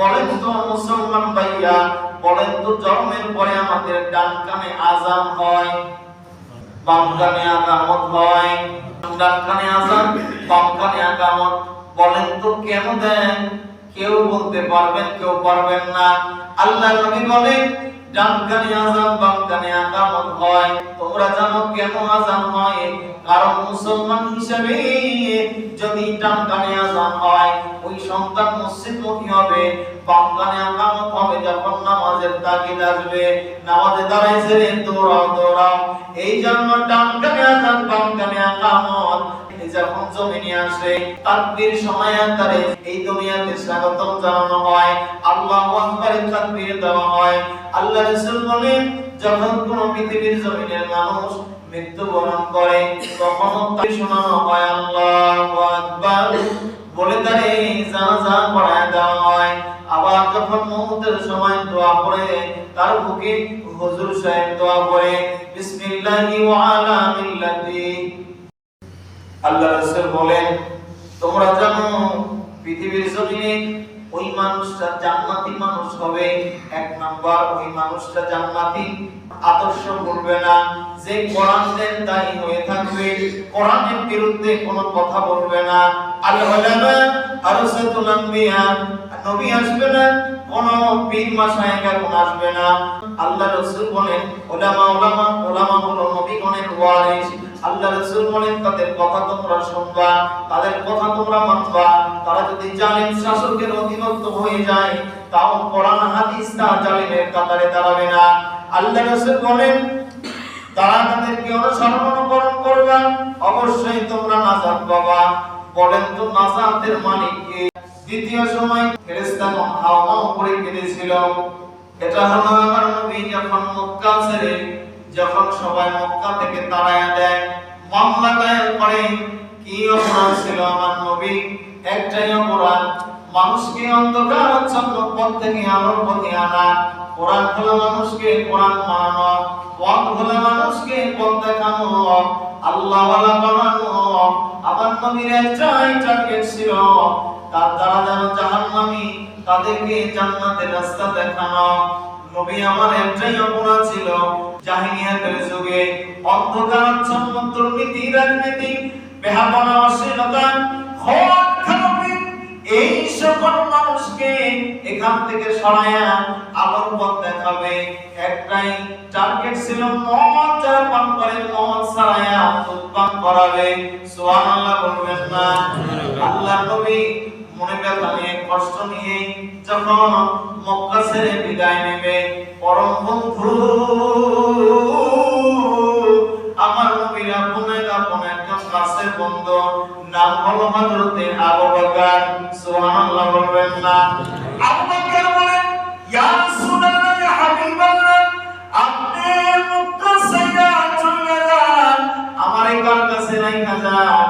বলেন তো মুসলমান ভাইয়া বলেন তো জন্মের পরে আমাদের ডান কানে আজান হয়, বাম কানে আকামত হয়। ডান কানে আজান বাম কানে আকামত বলেন তো কেন দেন? কেউ বলতে পারবেন, কেউ পারবেন না। আল্লাহ নবী বলেন ডান কানে আজান বাম কানে আকামত হয়। তোমরা জানো কেন আজান হয়? কারণ মুসলমান হিসেবে যদি ডান কানে আজান হয়, ওই সন্তান মসজিদ মুখী হবে। হবে যখন নামাজের আসবে। নামাজে দৌড়াও দৌড়াও এই জন্য আকামত যখন জমিনে আসে সময়ান্তরে এই দুনিয়াতে স্বাগতম জানানো হয়। তাকবীর দেওয়া হয়। আল্লাহ রাসূল বলেন, যখন কোন পৃথিবীর জমিনের মানুষ মৃত্যুবরণ করে তখন তাকে শোনানো হয় আল্লাহু আকবার। যখন মৌতের সময় দোয়া পড়ে, তার বুকে হুজুর সাহেব দোয়া পড়ে, বিসমিল্লাহি ওয়া আলা মিল্লাতি। আল্লাহ রাসূল বলেন, তোমরা জানো, পৃথিবীর জমিনে ওই মানুষটা জান্নাতি মানুষ হবে। এক নাম্বার, ওই মানুষটা জান্নাতি আদর্শ বলবে না। যে কোরআন দেন তাই হয়ে থাকবে। কোরআনের বিরুদ্ধে কোনো কথা বলবে না। আল উলামা আরসাতুল আম্বিয়া নবী আসবে না কোন পীর মাশায়েখা কোন আসবে না। আল্লাহ রাসূল বলেন, উলামা উলামা উলামা হলো নবীগণের ওয়ারিস আল্লাহ রাসূল বলেন, তাদের কথা তোমরা শুনবা, তাদের কথা তোমরা মানবা। তারা যদি জালিম শাসকের অধীনস্থ হয়ে যায়, তাও কোরআন, হাদিস তা জালিমের কাতারে দাঁড়াবে না। আল্লাহ রাসূল বলেন, তারা তাদেরকে অনুসরণ অনুকরণ করবা, অবশ্যই তোমরা নাজাত পাবা। বলেন তো, নাজাতের মালিক কে? দ্বিতীয় সময় ফেরেশতা হাওয়া উপরে কেঁদেছিল। এটা হলো আমার নবী যখন মক্কা ছেড়ে, যখন সবাই মক্কা থেকে তাড়ায়া দেয় মামলা দায়ের করে কি অপরাধ ছিল আমার নবী? একটাই অপরাধ, মানুষকে অন্ধকার আচ্ছন্ন পথ থেকে আলোর পথে আনা। কোরআন হলো মানুষকে কোরআন মানানো পথ হলো মানুষকে পথ দেখানো আল্লাহ ওয়ালা বানানো। আমার নবীর একটাই টার্গেট ছিল তার দ্বারা যেন জাহান্নামী তাদেরকে জান্নাতের রাস্তা দেখানো। নবী আমার একটাই অপরাধ ছিল, জাহিলিয়াতের যুগে। অন্ধকারাচ্ছন্ন দুর্নীতি রাজনীতি, বেহাপনা, অশ্লীলতা এই সকল মানুষকে এখান থেকে সরায়া আলোর পথ দেখাবে। একটাই টার্গেট ছিল মদ, যারা পান করে মদ দুধ পান করাবে। সুবহানাল্লাহ বলবেন না। আল্লাহ নবী মনে ব্যথা নিয়ে কষ্ট নিয়ে যখন মক্কা ছেড়ে বিদায় নেবে, পরম বন্ধু, আমার নবীর আপনের আপন একজন কাছের বন্ধু। নাম হলো হযরতে আবু বকর। সুবহানাল্লাহ বলবেন না। আবু বকর ইয়া রাসূলুল্লাহ হাবিবাল্লাহ, আপনি মক্কা ছেড়ে চলে যান। আমার কাছে রাইখা যান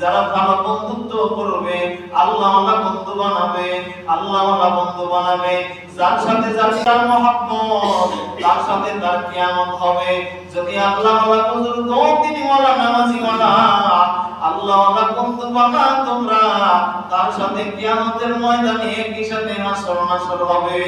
যারা ভালো বন্ধুত্ব করবে, আল্লাহ ওয়ালা বন্ধু বানাবে, আল্লাহ ওয়ালা বন্ধু বানাবে। যার সাথে যার তার মহব্বত, তার সাথে তার কিয়ামত হবে। যদি আল্লাহ বুজুর্গ তিনি ওয়ালা নামাজি ওয়ালা আল্লাহ ওয়ালা বন্ধু বানা তোমরা। তার সাথে কিয়ামতের ময়দানে একই সাথে হাসর নাসর হবে।